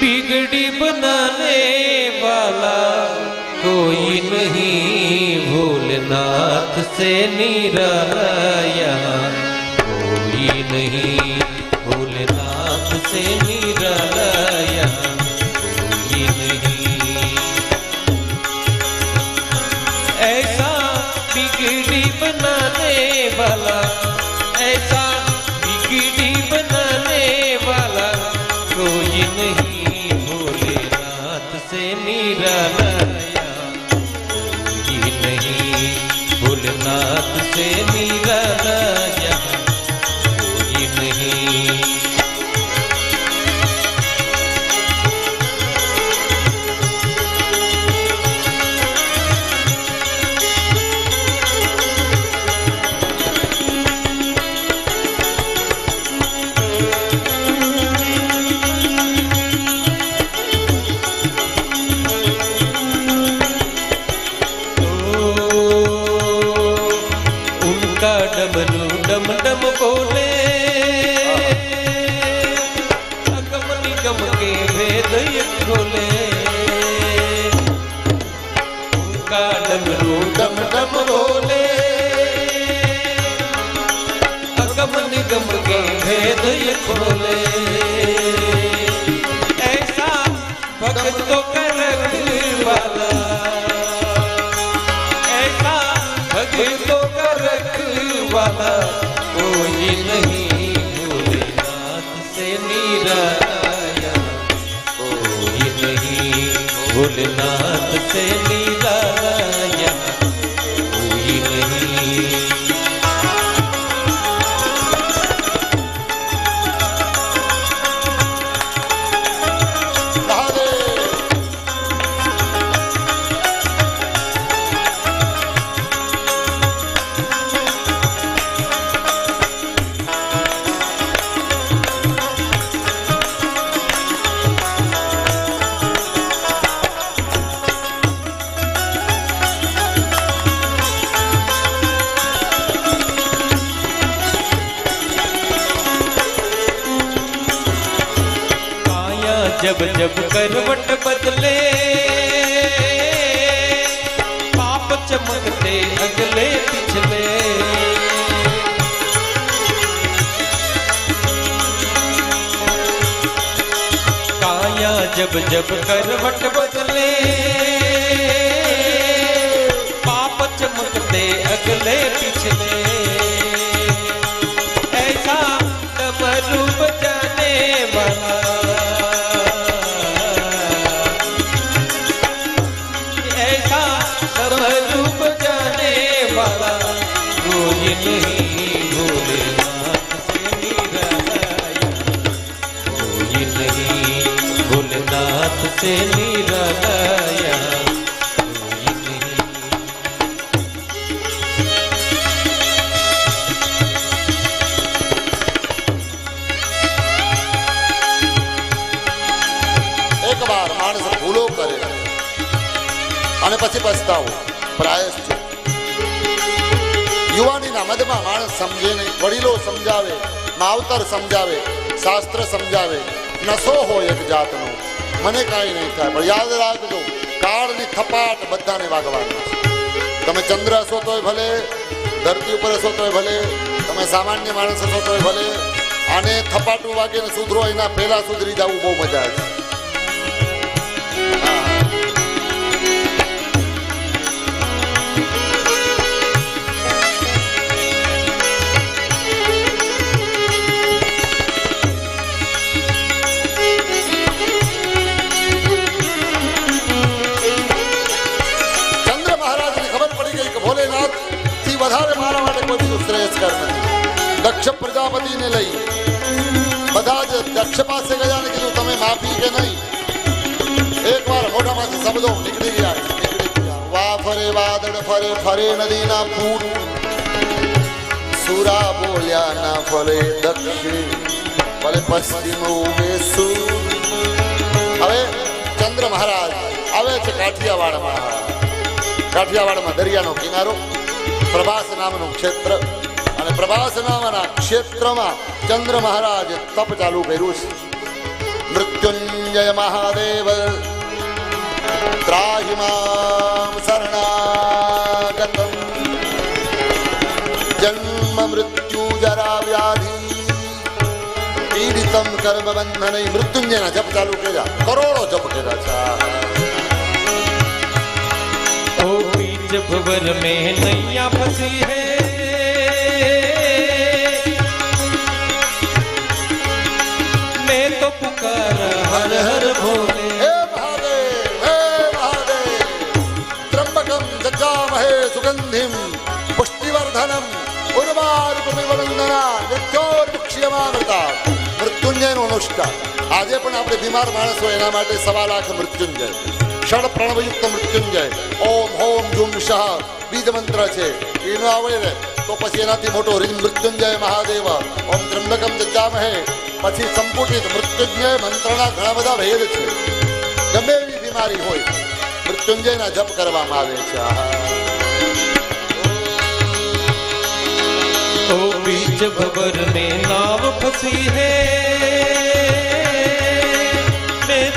बिगड़ी बनाने वाला कोई नहीं भोलेनाथ से निराला कोई नहीं भोलेनाथ से निराला कोई नहीं ऐसा बिगड़ी बनाने वाला ऐसा बिगड़ी बनाने वाला कोई नहीं निरलया नहीं भूलनाथ से निरलया ઝોલે કા ડમરો ડમ ડમ રોલે અગમ નિગમ કે ભેદ ખોલે भोलेनाथ से ले जब जब करवट बदले पाप चमकते अगले पिछले काया जब जब करवट बदले पाप चमकते अगले पिछले से निरदया ભૂલો કરે અને પછી પસ્તાવો પ્રાયશ્ચિત યુવાનીના મદમાં માણસ સમજે વડીલો સમજાવે માવતર સમજાવે શાસ્ત્ર સમજાવે નશો હોય એક જાતનો મને કાંઈ નહીં થાય પણ યાદ રાખજો કાળની થપાટ બધાને વાગવાની તમે ચંદ્ર હશો તોય ભલે ધરતી ઉપર હશો તોય ભલે તમે સામાન્ય માણસ હશો તોય ભલે આને થપાટું વાગીને સુધરો એના પહેલાં સુધરી જવું બહુ મજા આવે છે આ રે માનવને કોસુ શ્રેયશ કરને લક્ષ્મપરાજપતિને લઈ બગાજ ક્ષક્ષપાસેગાને કીધું તમે માફી કે નહીં એકવાર હોગા મત સમજો નીકળી ગયા વાફરે વાદણ ફરે ફરે નદીના ફૂલ સુરા બોલ્યા ના ફરે દક્ષિણ ફરે પશ્ચિમ ઊવેસુ હવે ચંદ્ર મહારાજ આવે છે કાઠિયાવાડમાં કાઠિયાવાડમાં દરિયાનો કિનારો પ્રભાસ નામનું ક્ષેત્ર અને પ્રભાસ નામના ક્ષેત્રમાં ચંદ્ર મહારાજ તપ ચાલુ કર્યું છે મૃત્યુંજય મહાદેવ ત્રાહિમામ શરણાગતમ જન્મ મૃત્યુ જરા વ્યાધિ પીડિતમ કર્મ બંધન મૃત્યુંજયના જપ ચાલુ કર્યા કરોડો જપ કર્યા છે भुवर में नैया फंसी है मैं तो पुकार हर हर भोले सुगंधिम पुष्टिवर्धनम उर्वारुपमिवंदना नित्योर्मुक्षीयमानता મૃત્યુંજયનો અનુષ્ઠા આજે ક્ષણ પ્રણવયુક્ત મૃત્યુંજય ઓમ હોમ જુમ શાહ બીજ મંત્ર છે એનો ન આવડે ને તો પછી એનાથી મોટો રીમ મૃત્યુંજય મહાદેવ ઓમ ત્રંબકમ જજામહે પછી સંપુટિત મૃત્યુંજય મંત્રના ઘણા બધા ભેદ છે ગમે એવી બીમારી હોય મૃત્યુંજયના જપ કરવામાં આવે છે ओ बीच भवर में नाव फसी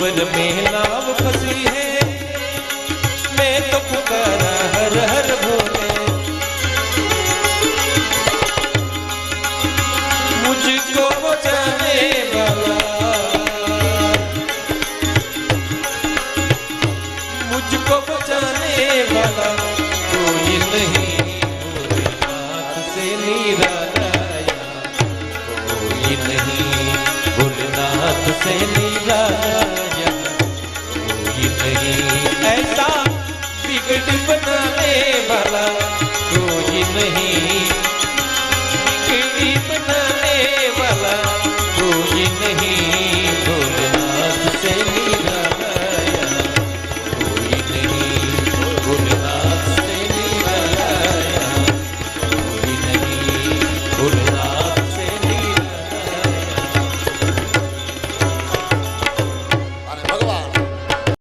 કબર મેં લાવ ફસી હે મેં તો પુકારા હર હર ભોલે મુજકો બચાને વાલા મુજકો બચાને વાલા ಕೆಟ್ಟ